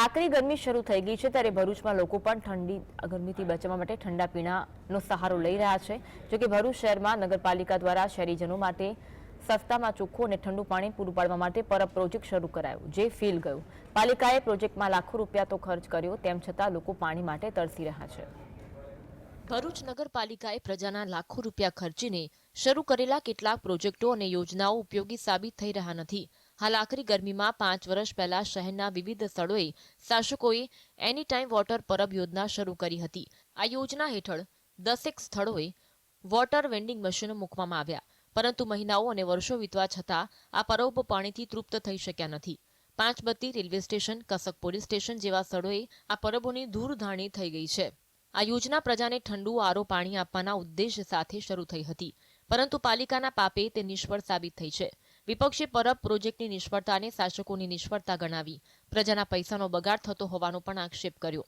આકરી ગરમી શરૂ થઈ ગઈ છે ત્યારે ભરૂચમાં લોકો પણ ઠંડી, ગરમીથી બચવા માટે ઠંડા પીણાનો સહારો લઈ રહ્યા છે. જોકે ભરૂચ શહેરમાં નગરપાલિકા દ્વારા શહેરીજનો માટે સસ્તામાં ચોખ્ખું અને ઠંડુ પાણી પૂરું પાડવા માટે પરબ પ્રોજેક્ટ શરૂ કરાયો, જે ફેલ ગયું. પાલિકાએ પ્રોજેક્ટમાં લાખો રૂપિયા તો ખર્ચ કર્યો, તેમ છતાં લોકો પાણી માટે તરસી રહ્યા છે. ભરૂચ નગરપાલિકાએ પ્રજાના લાખો રૂપિયા ખર્ચીને શરૂ કરેલા કેટલાક પ્રોજેક્ટો અને યોજનાઓ ઉપયોગી સાબિત થઈ રહ્યા નથી. હાલ આખરી ગરમીમાં પાંચ વર્ષ પહેલા શહેરના વિવિધ સ્થળોએ શાસકોએ એની ટાઈમ વોટર પરબ યોજના શરૂ કરી હતી. આ યોજના હેઠળ દસેક સ્થળોએ વોટર વેન્ડિંગ મશીનો મૂકવામાં આવ્યા. પરંતુ મહિનાઓ અને વર્ષો વીતવા છતાં આ પરબ પાણીથી તૃપ્ત થઈ શક્યા નથી. Panchbatti railway station, Kasak police station જેવા સ્થળોએ આ પરબોની ધૂળધાણી થઈ ગઈ છે. આ યોજના પ્રજાને ઠંડુ આરો પાણી આપવાના ઉદ્દેશ સાથે શરૂ થઈ હતી. પરંતુ પાલિકાના પાપે તે નિષ્ફળ સાબિત થઈ છે. વિપક્ષે પરબ પ્રોજેક્ટની નિષ્ફળતાને શાસકોની નિષ્ફળતા ગણાવી, પ્રજાના પૈસાનો બગાડ થતો હોવાનો પણ આક્ષેપ કર્યો.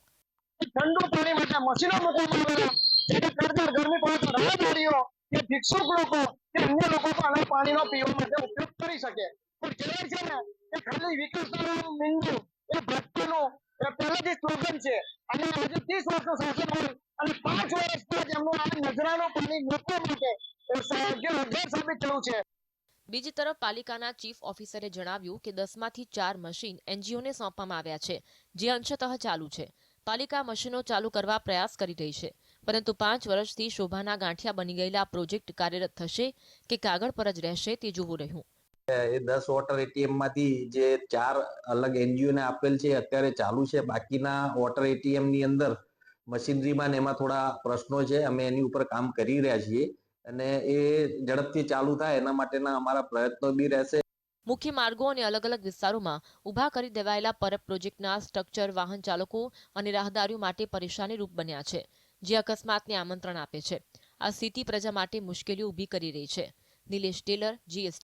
ઠંડુ પાણી માટે મશીનો મૂકવામાં જેથી કડકડ ગરમી પડે રાહદારીઓ કે ભિક્ષુક લોકો, કે અન્ય લોકો પણ આ પાણીનો પીવા માટે ઉપયોગ કરી શકે. પણ કહેવાય છે ને, કે ખાલી વિકસતાનું મીંડું એ ભક્તિનું, એ પહેલેથી સ્લોગન છે. અને આજે ત્રીસ વર્ષનું શાસન હોય, અને પાંચ વર્ષ બાદ એમનું આ નજરાનું પાણી મૂકવા માટે સાબિત થયું છે. બીજી તરફ પાલિકાના ચીફ ઓફિસરે જણાવ્યું કે દસમાંથી ચાર મશીન એનજીઓને સોંપવામાં આવ્યા છે, જે અંશતઃ ચાલુ છે. પાલિકા મશીનો ચાલુ કરવા પ્રયાસ કરી રહી છે, પરંતુ પાંચ વર્ષથી શોભાના ગાંઠિયા બની ગયેલા પ્રોજેક્ટ કાર્યરત થશે કે કાગળ પર જ રહેશે તે જોવું રહ્યું. એ દસ વોટર એટીએમમાંથી જે ચાર અલગ એનજીઓ ને આપેલ છે અત્યારે ચાલુ છે. બાકીના વોટર એટીએમની અંદર મશીનરીમાં એમાં થોડા પ્રશ્નો છે. અમે એની ઉપર કામ કરી રહ્યા છીએ. અને એ ઝડપથી ચાલુ થાય, એના માટેના અમારા પ્રયત્નો બી રહેશે. મુખ્ય માર્ગો અને અલગ અલગ વિસ્તારોમાં ઊભા કરી દેવાયેલા પરબ પ્રોજેક્ટના સ્ટ્રક્ચર વાહન ચાલકો અને રાહદારીઓ માટે પરેશાની રૂપ બન્યા છે, જે અકસ્માતને આમંત્રણ આપે છે. આ સ્થિતિ પ્રજા માટે મુશ્કેલીઓ ઊભી કરી રહી છે. Nilesh Taylor GS